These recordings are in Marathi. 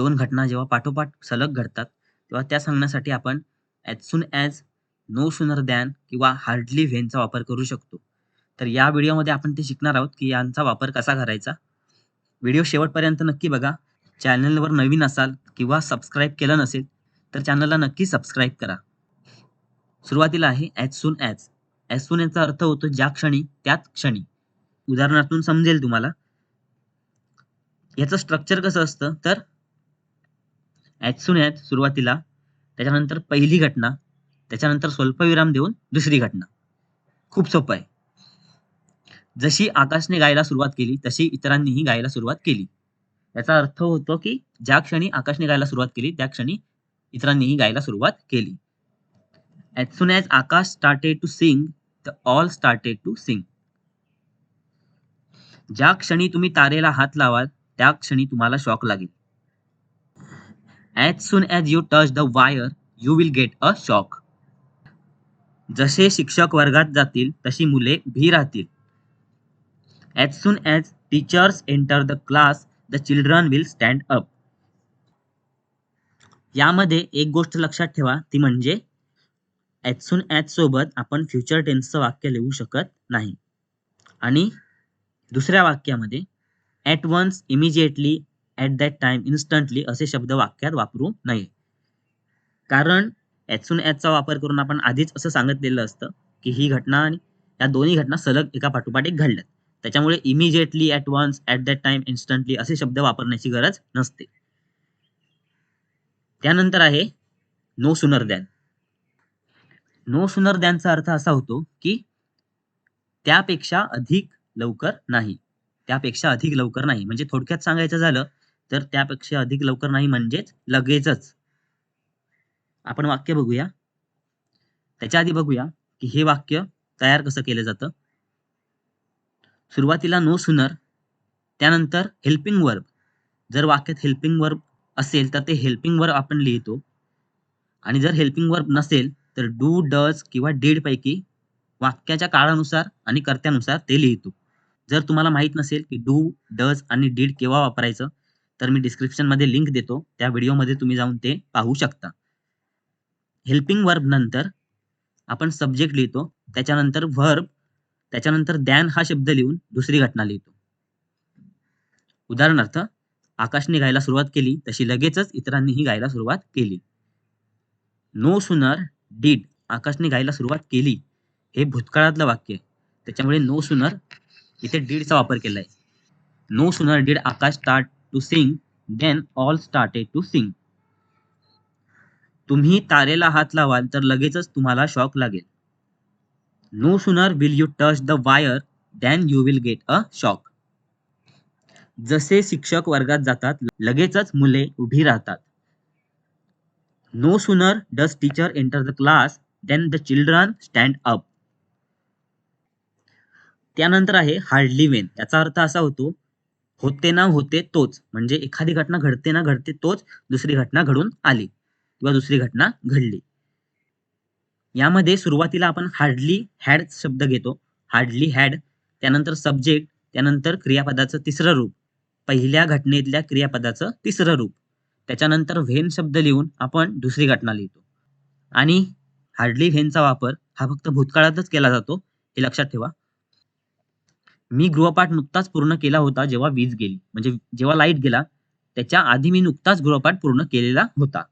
दोन घटना जेव्हा पाठोपाठ सलग घडतात तेव्हा त्या सांगण्यासाठी आपण as soon as no sooner than किंवा हार्डली व्हेनचा वापर करू शकतो. तर या व्हिडिओमध्ये आपण ते शिकणार आहोत की यांचा वापर कसा करायचा. व्हिडिओ शेवटपर्यंत नक्की बघा. चॅनलवर नवीन असाल किंवा सबस्क्राईब केलं नसेल तर चॅनलला नक्की सबस्क्राईब करा. सुरुवातीला आहे as soon as as soon याचा अर्थ होतो ज्या क्षणी त्याच क्षणी. उदाहरणातून समजेल तुम्हाला. याचं स्ट्रक्चर कसं असतं? तर ॲज आहेत सुरुवातीला त्याच्यानंतर पहिली घटना त्याच्यानंतर स्वल्पविराम देऊन दुसरी घटना. खूप सोपं आहे. जशी आकाशने गायला सुरुवात केली तशी इतरांनीही गायला सुरुवात केली. याचा अर्थ होतो की ज्या क्षणी आकाशने गायला सुरुवात केली त्या क्षणी इतरांनीही गायला सुरुवात केली. As soon as Akash started to sing the all started to sing ज्या क्षणी तुम्ही तारेला हात लावाल त्या क्षणी तुम्हाला शॉक लागेल. As soon as you touch the wire you will get a shock जसे शिक्षक वर्गात जातील तशी मुले भी राहतील. As soon as teachers enter the class the children will stand up यामध्ये एक गोष्ट लक्षात ठेवा ती म्हणजे ॲज सून ॲज सोबत आपण फ्युचर टेन्सचं वाक्य लिहू शकत नाही. आणि दुसऱ्या वाक्यामध्ये at once immediately at that time instantly असे शब्द वाक्यात वापरू नये. कारण ॲज सून ॲजचा वापर करून आपण आधीच असं सांगितलेलं असतं की ही घटना आणि या दोन्ही घटना सलग एका पाठोपाठ एक घडल्यात. त्याच्यामुळे immediately at once at that time instantly असे शब्द वापरण्याची गरज नसते. त्यानंतर आहे no sooner than no sooner दॅनचा अर्थ असा होतो की त्यापेक्षा अधिक लवकर नाही. त्यापेक्षा अधिक लवकर नाही. म्हणजे थोडक्यात सांगायचं झालं तर त्यापेक्षा अधिक लवकर नाही म्हणजेच लगेचच. आपण वाक्य बघूया. त्याच्या आधी बघूया की हे वाक्य तयार कसं केलं जातं. सुरुवातीला नो सुनर त्यानंतर हेल्पिंग वर्ब जर वाक्यात हेल्पिंग वर्ब असेल तर ते हेल्पिंग वर्ब आपण लिहितो. आणि जर हेल्पिंग वर्ब नसेल तर डू डज किंवा डीड पैकी वाक्याच्या काळानुसार आणि कर्त्यानुसार ते लिहितो. जर तुम्हाला माहीत नसेल की डू डज आणि डीड केव्हा वापरायचं तर मी डिस्क्रिप्शनमध्ये लिंक देतो. त्या व्हिडिओमध्ये तुम्ही जाऊन ते पाहू शकता. हेल्पिंग वर्ब नंतर आपण सब्जेक्ट लिहितो. त्याच्यानंतर व्हर्ब त्याच्यानंतर दॅन हा शब्द लिहून दुसरी घटना लिहितो. उदाहरणार्थ आकाशने गायला सुरुवात केली तशी लगेचच इतरांनीही गायला सुरुवात केली. नो सुनर डीड आकाशने गायला सुरुवात केली हे भूतकाळातलं वाक्य आहे. त्याच्यामुळे नो सुनर इथे डीडचा वापर केलाय. No sooner did Akash start to sing then all started to sing तुम्ही तारेला हात लावाल तर लगेचच तुम्हाला शॉक लागेल. No sooner will you touch the wire than you will get a shock जसे शिक्षक वर्गात जातात लगेचच मुले उभी राहतात. No sooner does teacher enter the class then the children stand up त्यानंतर आहे हार्डली वेन याचा अर्थ असा होतो होते ना होते तोच. म्हणजे एखादी घटना घडते ना घडते तोच दुसरी घटना घडून आली किंवा दुसरी घटना घडली. यामध्ये सुरुवातीला आपण हार्डली हॅड शब्द घेतो. हार्डली हॅड त्यानंतर सब्जेक्ट त्यानंतर क्रियापदाचं तिसरं रूप. पहिल्या घटनेतल्या क्रियापदाचं तिसरं रूप. त्याच्यानंतर व्हेन शब्द लिहून आपण दुसरी घटना लिहितो. आणि हार्डली व्हेनचा वापर हा फक्त भूतकाळातच केला जातो हे लक्षात ठेवा. मी गृहपाठ नुकताच पूर्ण केला होता जेव्हा वीज गेली. म्हणजे जेव्हा लाइट गेला त्याच्या आधी मी नुकताच गृहपाठ पूर्ण केलेला होता.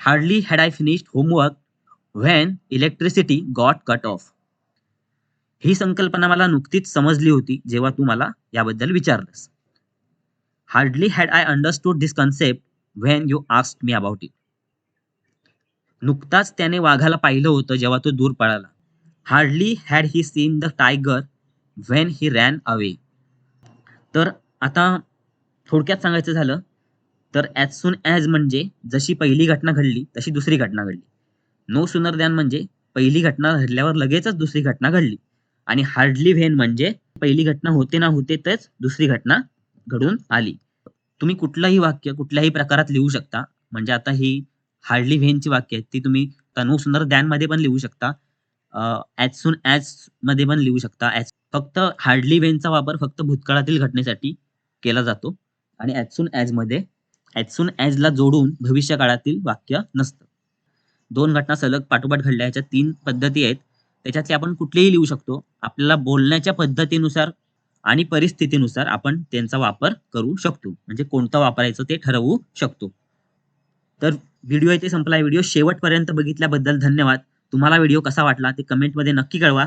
Hardly had I finished homework when electricity got cut off ही संकल्पना मला नुकतीच समजली होती जेव्हा तू मला याबद्दल विचारलंस. Hardly had I understood this concept when you ask me about it नुकताच त्याने वाघाला पाहिलं होतं जेव्हा तो दूर पळाला. Hardly had he seen the tiger when he ran away तर आता थोडक्यात सांगायचं झालं तर ॲज सून ॲज म्हणजे जशी पहिली घटना घडली तशी दुसरी घटना घडली. नो सुनर दॅन म्हणजे पहिली घटना घडल्यावर लगेचच दुसरी घटना घडली. आणि हार्डली व्हेन म्हणजे पहिली घटना होते ना होते तेच दुसरी घटना घडून आली. तुम्ही कुठलंही वाक्य कुठल्याही प्रकारात लिहू शकता. म्हणजे आता ही हार्डली व्हेनची वाक्य आहेत ती तुम्ही नो सुंदर दॅनमध्ये पण लिहू शकता. ॲज सून ॲज मध्ये पण लिहू शकता. ॲज फक्त हार्डली वेनचा वापर फक्त भूतकाळातील घटनेसाठी केला जातो आणि ॲज सून ॲज मध्ये ॲज सून ॲजला जोडून भविष्य काळातील वाक्य नसतं. दोन घटना सलग पाठोपाठ घडल्या. ह्याच्या तीन पद्धती आहेत. त्याच्यातली आपण कुठलेही लिहू शकतो. आपल्याला बोलण्याच्या पद्धतीनुसार आणि परिस्थितीनुसार आपण त्यांचा वापर करू शकतो. म्हणजे कोणता वापरायचं ते ठरवू शकतो. तर व्हिडिओ इथे संपला व्हिडिओ शेवटपर्यंत बघितल्याबद्दल धन्यवाद. तुम्हाला व्हिडिओ कसा वाटला ते कमेंटमध्ये नक्की कळवा.